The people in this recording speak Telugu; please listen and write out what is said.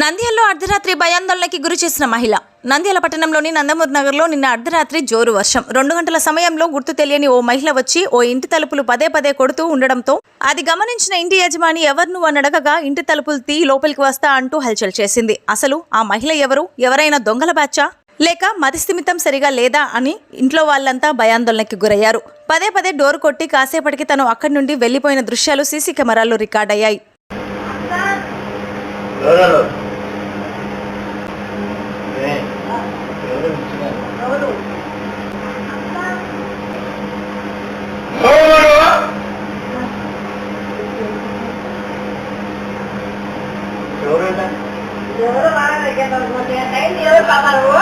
నంద్యాలలో అర్ధరాత్రి భయాందోళనకి గురి చేసిన మహిళ. నంద్యాల పట్టణంలోని నందమూర్ నగర్లో నిన్న అర్ధరాత్రి జోరు వర్షం. రెండు గంటల సమయంలో గుర్తు తెలియని ఓ మహిళ వచ్చి ఓ ఇంటి తలుపులు పదే పదే కొడుతూ ఉండడంతో అది గమనించిన ఇంటి యజమాని ఎవరు అని అడగగా ఇంటి తలుపులు తీ లోపలికి వస్తా అంటూ హల్చల్ చేసింది. అసలు ఆ మహిళ ఎవరు? ఎవరైనా దొంగల బ్యాచా? లేక మతిస్థిమితం సరిగా లేదా అని ఇంట్లో వాళ్ళంతా భయాందోళనకి గురయ్యారు. పదే పదే డోర్ కొట్టి కాసేపటికి తను అక్కడి నుండి వెళ్ళిపోయిన దృశ్యాలు సీసీ కెమెరాల్లో రికార్డయ్యాయి. ఎవరు ఏ, ఎవరు ఇచ్చినారు? ఎవరు? ఎవరైనా ఎవరు వాళ్ళ దగ్గర దొరకకపోతే టైం ఎవరు పాపా నువ్వు